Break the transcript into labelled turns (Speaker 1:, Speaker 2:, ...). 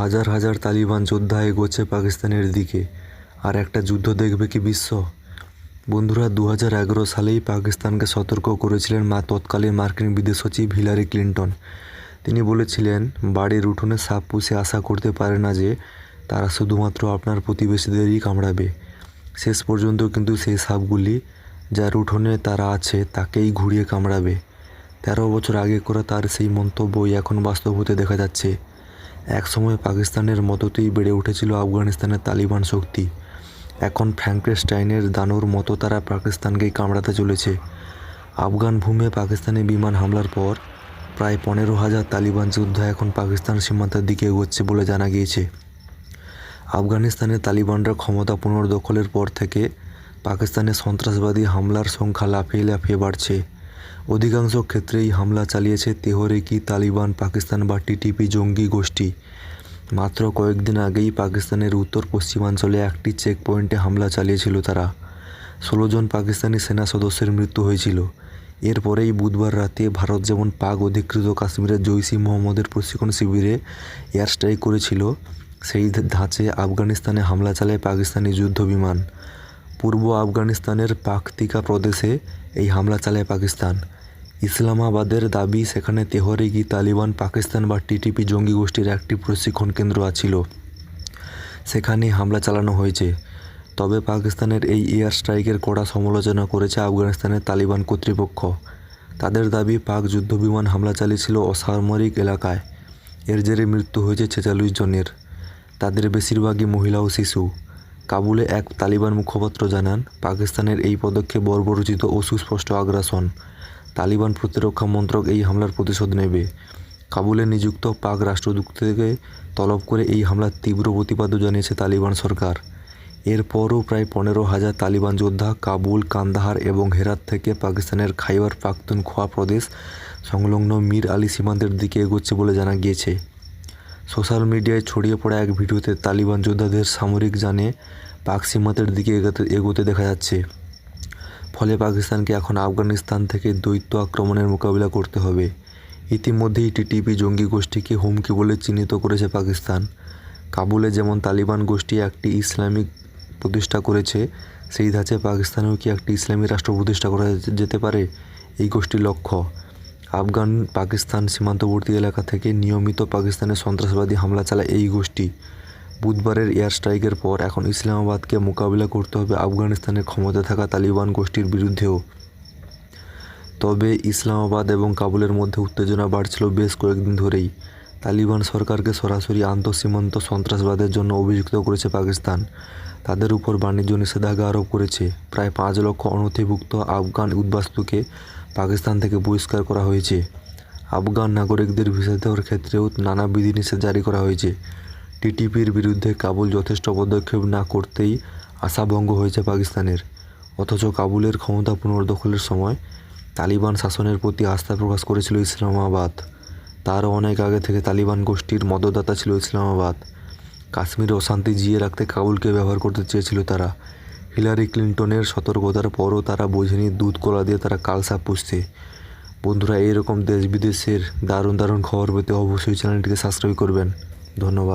Speaker 1: হাজার হাজার তালিবান যোদ্ধা এগোচ্ছে পাকিস্তানের দিকে। আর একটা যুদ্ধ দেখবে কি বিশ্ব? বন্ধুরা দু এগারো সালেই পাকিস্তানকে সতর্ক করেছিলেন মা তৎকালীন মার্কিন বিদেশ সচিব হিলারি ক্লিন্টন। তিনি বলেছিলেন, বাড়ির উঠোনে সাপ পুষে আশা করতে পারে না যে তারা শুধুমাত্র আপনার প্রতিবেশীদেরই কামড়াবে। শেষ পর্যন্ত কিন্তু সেই সাপগুলি যার উঠোনে তারা আছে, তাকেই ঘুরিয়ে কামড়াবে। তেরো বছর আগে করা তার সেই মন্তব্যই এখন বাস্তব হতে দেখা যাচ্ছে। একসময় পাকিস্তানের মতোতেই বেড়ে উঠেছিল আফগানিস্তানের তালিবান শক্তি। এখন ফ্র্যাঙ্কেস্টাইনের দানোর মতো তারা পাকিস্তানকেই কামড়াতে চলেছে। আফগান ভূমে পাকিস্তানি বিমান হামলার পর প্রায় পনেরো হাজার তালিবান যোদ্ধা এখন পাকিস্তান সীমান্তের দিকে এগোচ্ছে বলে জানা গিয়েছে। আফগানিস্তানে তালিবানরা ক্ষমতা পুনর্দখলের পর থেকে পাকিস্তানে সন্ত্রাসবাদী হামলার সংখ্যা লাফিয়ে লাফিয়ে বাড়ছে। অধিকাংশ ক্ষেত্রেই হামলা চালিয়েছে তেহরিকি তালিবান, পাকিস্তান বা টিটিপি জঙ্গি গোষ্ঠী। মাত্র কয়েকদিন আগেই পাকিস্তানের উত্তর পশ্চিমাঞ্চলে একটি চেক পয়েন্টে হামলা চালিয়েছিল তারা। ষোলো জন পাকিস্তানি সেনা সদস্যের মৃত্যু হয়েছিল। এরপরেই বুধবার রাতে ভারত যেমন পাক অধিকৃত কাশ্মীরের জৈসি মোহাম্মদের প্রশিক্ষণ শিবিরে এয়ার স্ট্রাইক করেছিল, সেই ধাঁচে আফগানিস্তানে হামলা চালায় পাকিস্তানি যুদ্ধ বিমান। পূর্ব আফগানিস্তানের পাকতিকা প্রদেশে এই হামলা চালায় পাকিস্তান। ইসলামাবাদের দাবি, সেখানে তেহরিকি তালিবান, পাকিস্তান বা টিটিপি জঙ্গি গোষ্ঠীর একটি প্রশিক্ষণ কেন্দ্র আছিল। সেখানে হামলা চালানো হয়েছে। তবে পাকিস্তানের এই এয়ার স্ট্রাইকের কড়া সমালোচনা করেছে আফগানিস্তানের তালিবান কর্তৃপক্ষ। তাদের দাবি, পাক যুদ্ধবিমান হামলা চালিয়েছিল অসামরিক এলাকায়। এর জেরে মৃত্যু হয়েছে ছেচল্লিশ জনের। তাদের বেশিরভাগই মহিলা ও শিশু। কাবুলে এক তালিবান মুখপাত্র জানান, পাকিস্তানের এই পদক্ষেপ বর্বরচিত ও সুস্পষ্ট আগ্রাসন। তালিবান প্রতিরক্ষা মন্ত্রক এই হামলার প্রতিশোধ নেবে। কাবুলে নিযুক্ত পাক রাষ্ট্রদূত থেকে তলব করে এই হামলার তীব্র প্রতিবাদও জানিয়েছে তালিবান সরকার। এরপরও প্রায় পনেরো হাজার তালিবান যোদ্ধা কাবুল, কান্দাহার এবং হেরাত থেকে পাকিস্তানের খাইবার পাখতুনখোয়া প্রদেশ, সংলগ্ন মীর আলী সীমান্তের দিকে এগোচ্ছে বলে জানা গিয়েছে। সোশ্যাল মিডিয়ায় ছড়িয়ে পড়া এক ভিডিওতে তালিবান যোদ্ধাদের সামরিক যানে পাক সীমান্তের দিকে এগোতে এগোতে দেখা যাচ্ছে। ফলে পাকিস্তানকে এখন আফগানিস্তান থেকে দ্বৈত আক্রমণের মোকাবিলা করতে হবে। ইতিমধ্যেই টিটিপি জঙ্গি গোষ্ঠীকে হুমকি বলে চিহ্নিত করেছে পাকিস্তান। কাবুলে যেমন তালিবান গোষ্ঠী একটি ইসলামিক প্রতিষ্ঠা করেছে, সেই ধাঁচে পাকিস্তানেও কি একটি ইসলামী রাষ্ট্র প্রতিষ্ঠা করা যেতে পারে? এই গোষ্ঠীর লক্ষ্য আফগান পাকিস্তান সীমান্তবর্তী এলাকা থেকে নিয়মিত পাকিস্তানের সন্ত্রাসবাদী হামলা চালায় এই গোষ্ঠী। বুধবারের এয়ার স্ট্রাইকের পর এখন ইসলামাবাদকে মোকাবিলা করতে হবে আফগানিস্তানের ক্ষমতা থাকা তালিবান গোষ্ঠীর বিরুদ্ধেও। তবে ইসলামাবাদ এবং কাবুলের মধ্যে উত্তেজনা বাড়ছিল বেশ কয়েকদিন ধরেই। তালিবান সরকারকে সরাসরি আন্তঃসীমান্ত সন্ত্রাসবাদের জন্য অভিযুক্ত করেছে পাকিস্তান। তাদের উপর বাণিজ্য নিষেধাজ্ঞা আরোপ করেছে। প্রায় পাঁচ লক্ষ অনথিভুক্ত আফগান উদ্বাস্তুকে পাকিস্তান থেকে বহিষ্কার করা হয়েছে। আফগান নাগরিকদের ভিসা দেওয়ার ক্ষেত্রেও নানা বিধিনিষেধ জারি করা হয়েছে। টিটিপির বিরুদ্ধে কাবুল যথেষ্ট পদক্ষেপ না করতেই আশাভঙ্গ হয়েছে পাকিস্তানের। অথচ কাবুলের ক্ষমতা পুনর্দখলের সময় তালিবান শাসনের প্রতি আস্থা প্রকাশ করেছিল ইসলামাবাদ। তার অনেক আগে থেকে তালিবান গোষ্ঠীর মদতদাতা ছিল ইসলামাবাদ। কাশ্মীরে অশান্তি জিয়ে রাখতে কাবুলকে ব্যবহার করতে চেয়েছিল তারা। হিলারি ক্লিন্টনের সতর্কতার পরও তারা বোঝেনি দুধ কলা দিয়ে তারা কালসা পুষছে। বন্ধুরা, এইরকম দেশ বিদেশের দারুণ দারুণ খবর পেতে অবশ্যই চ্যানেলটিকে সাবস্ক্রাইব করবেন। ধন্যবাদ।